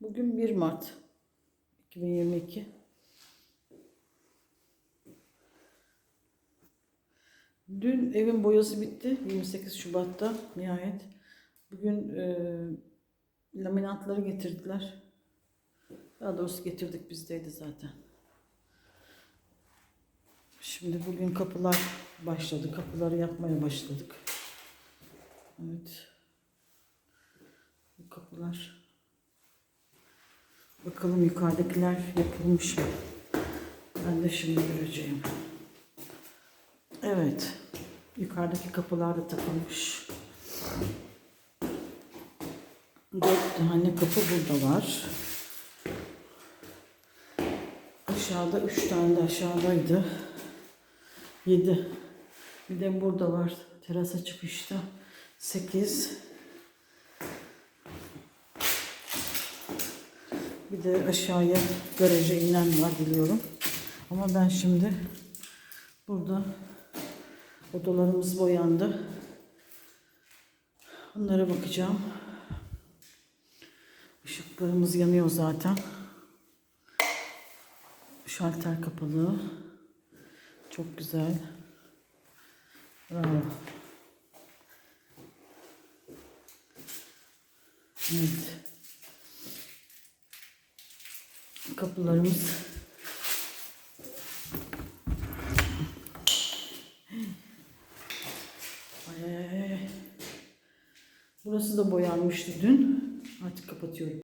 Bugün 1 Mart 2022. Dün evin boyası bitti. 28 Şubat'ta nihayet. Bugün e, laminatları getirdiler. Daha doğrusu getirdik bizdeydi zaten. Şimdi bugün kapılar başladı. Kapıları yapmaya başladık. Evet. Bu kapılar. Bakalım yukarıdakiler yapılmış mı? Ben de şimdi göreceğim. Evet. Yukarıdaki kapılar da takılmış. Dört tane kapı burada var. Aşağıda üç tane de aşağıdaydı. Yedi. Bir de burada var. Terasa çıkışta. Sekiz. Bir de aşağıya garaja inen var biliyorum. Ama ben şimdi burada odalarımız boyandı. Onlara bakacağım. Işıklarımız yanıyor zaten. Şalter kapalı. Çok güzel. Bravo. Evet. Kapılarımız. Burası da boyanmıştı dün. Artık kapatıyorum.